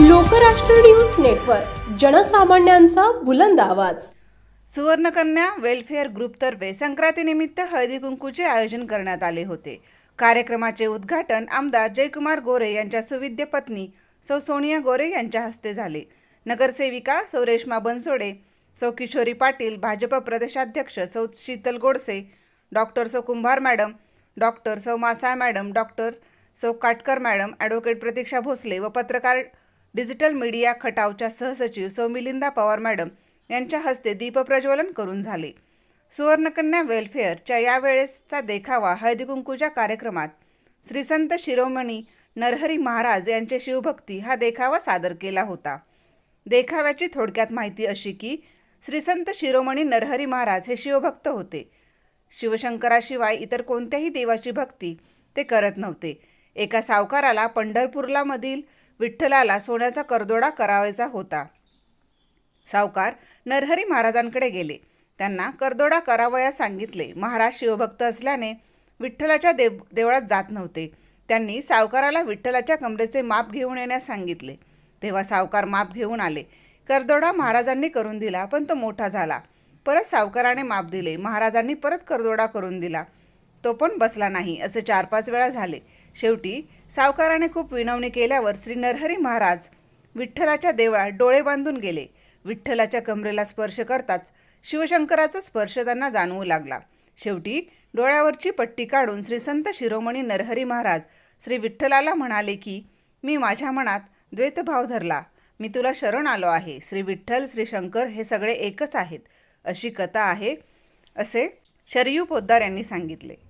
Lokrashtra news network जनसामान्यांचा बुलंद आवाज. सुवर्णकन्या welfare ग्रुपतर्फे संक्रांतीनिमित्त हळदी कुंकूचे आयोजन करण्यात आले होते. कार्यक्रमाचे उद्घाटन आमदार जयकुमार गोरे यांच्या सुविद्य पत्नी सौ सोनिया गोरे यांच्या हस्ते झाले. नगरसेविका सौ रेश्मा बनसोडे सौ किशोरी पाटील भाजप प्रदेशाध्यक्ष सौ शीतल गोडसे डॉक्टर सौ कुंभार मॅडम डॉक्टर सौ मासाळ मॅडम डॉक्टर सौ काटकर मॅडम ॲडव्होकेट प्रतीक्षा भोसले व पत्रकार डिजिटल मीडिया खटावच्या सहसचिव सौ मिलिंदा पवार मॅडम यांच्या हस्ते दीपप्रज्वलन करून झाले. सुवर्णकन्या वेलफेअरच्या यावेळेसचा देखावा हळदीकुंकूच्या कार्यक्रमात श्री संत शिरोमणी नरहरी महाराज यांचे शिवभक्ती हा देखावा सादर केला होता. देखाव्याची थोडक्यात माहिती अशी की श्रीसंत शिरोमणी नरहरी महाराज हे शिवभक्त होते. शिवशंकराशिवाय इतर कोणत्याही देवाची भक्ती ते करत नव्हते. एका सावकाराला पंढरपूरला मधील विठ्ठलाला सोन्याचा करदोडा करावायचा होता. सावकार नरहरी महाराजांकडे गेले. त्यांना करदोडा करावयास सांगितले. महाराज शिवभक्त असल्याने विठ्ठलाच्या देव देवळात जात नव्हते. त्यांनी सावकाराला विठ्ठलाच्या कमरेचे माप घेऊन येण्यास सांगितले. तेव्हा सावकार माप घेऊन आले. करदोडा महाराजांनी करून दिला पण तो मोठा झाला. परत सावकाराने माप दिले. महाराजांनी परत करदोडा करून दिला. तो पण बसला नाही असे चार पाच वेळा झाले. शेवटी सावकाराने खूप विनवणी केल्यावर श्री नरहरी महाराज विठ्ठलाच्या देवळात डोळे बांधून गेले. विठ्ठलाच्या कमरेला स्पर्श करताच शिवशंकराचा स्पर्श त्यांना जाणवू लागला. शेवटी डोळ्यावरची पट्टी काढून श्री संत शिरोमणी नरहरी महाराज श्री विठ्ठलाला म्हणाले की मी माझ्या मनात द्वैतभाव धरला. मी तुला शरण आलो आहे. श्री विठ्ठल श्री शंकर हे सगळे एकच आहेत. अशी कथा आहे असे शरयू पोद्दार यांनी सांगितले.